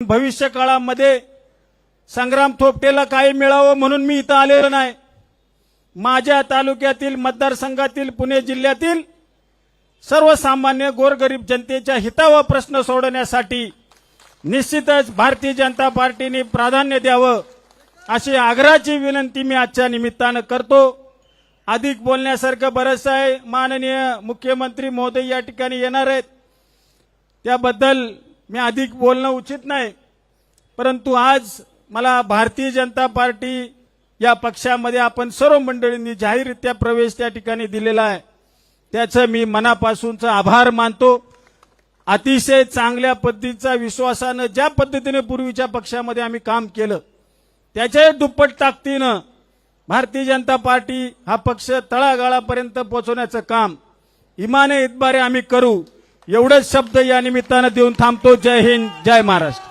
भविष्य काळामध्ये संग्राम थोपटेला काही मिळावं म्हणून मी इथं आलेलो नाही. माझ्या तालुक्यातील मतदारसंघातील पुणे जिल्ह्यातील सर्वसामान्य गोरगरीब जनतेच्या हितावा प्रश्न सोडवण्यासाठी निश्चितच भारतीय जनता पार्टीने प्राधान्य द्यावं अशी आग्रहाची विनंती मी आजच्या निमित्तानं करतो. अधिक बोलण्यासारखं बरंचसं आहे. माननीय मुख्यमंत्री महोदय या ठिकाणी येणार आहेत. त्याबद्दल मी अधिक बोलणं उचित नाही परंतु आज मला भारतीय जनता पार्टी या पक्षामध्ये आपण सर्व मंडळींनी जाहीररित्या प्रवेश त्या ठिकाणी दिलेला आहे. त्याचं मी मनापासूनचा आभार मानतो. अतिशय चांगल्या पद्धतीचा विश्वासानं ज्या पद्धतीने पूर्वीच्या पक्षामध्ये आम्ही काम केलं त्याच्या दुप्पट ताकदीनं भारतीय जनता पार्टी हा पक्ष तळागाळापर्यंत पोहोचवण्याचं काम इमाने इतबारे आम्ही करू. एवढेच शब्द या निमित्तानं देऊन थांबतो. जय हिंद जय महाराष्ट्र.